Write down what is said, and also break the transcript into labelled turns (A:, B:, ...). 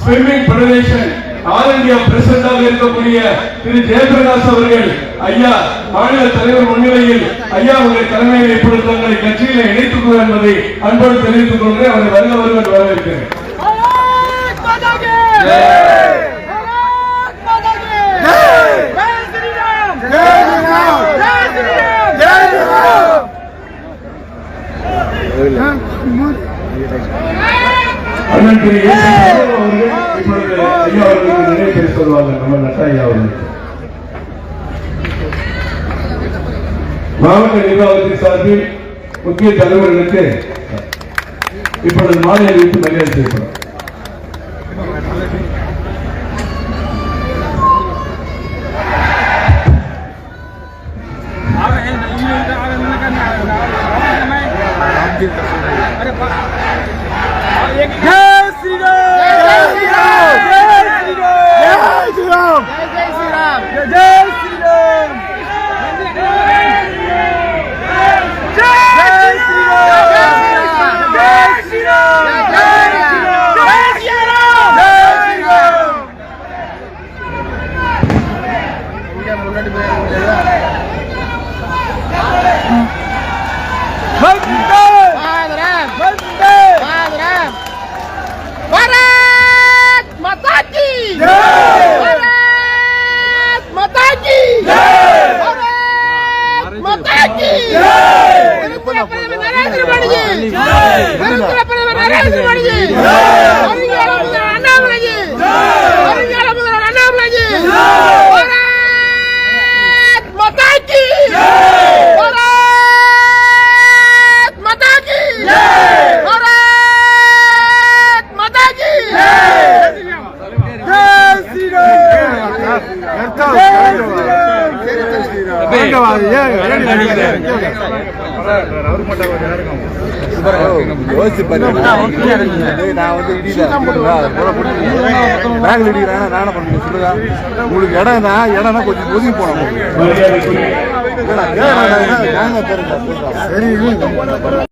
A: Swimming federation all India பிரசிடண்டாக இருக்கக்கூடிய திரு ஜெயபிரகாஷ் அவர்கள் ஐயா மாநில தலைவர் முன்னிலையில் ஐயா உங்களை தலைமையை இப்பொழுது தங்களை கட்சியில இணைத்துக் கொள்ள என்பதை அன்போடு தெரிவித்துக் கொள்கிறேன் அவரை வருக வருவன் வரவேற்கிறேன். அண்ணன் ஐயா அவர்களுக்கு நினைவு நம்ம நட்டா ஐயா அவர்கள் மாவட்ட நிர்வாகத்தின் சார்பில் முக்கிய தலைவர்களுக்கு இப்பொழுது மாலை அறிவித்து மரியாதை செய்யப்படும்
B: जय
C: முன்னாடி நரேந்திர மோடிஜி நரேந்திர பிரதமர் நரேந்திர மோடிஜி
D: யோசிச்சு பாரு நான் வந்து பேங்க்ல இடிக்கிறேன் நான் என்ன பண்ணுறேன் சொல்லுங்க உங்களுக்கு இடம் தான் இடம்னா கொஞ்சம் ஒதுங்கி போனோம் சரி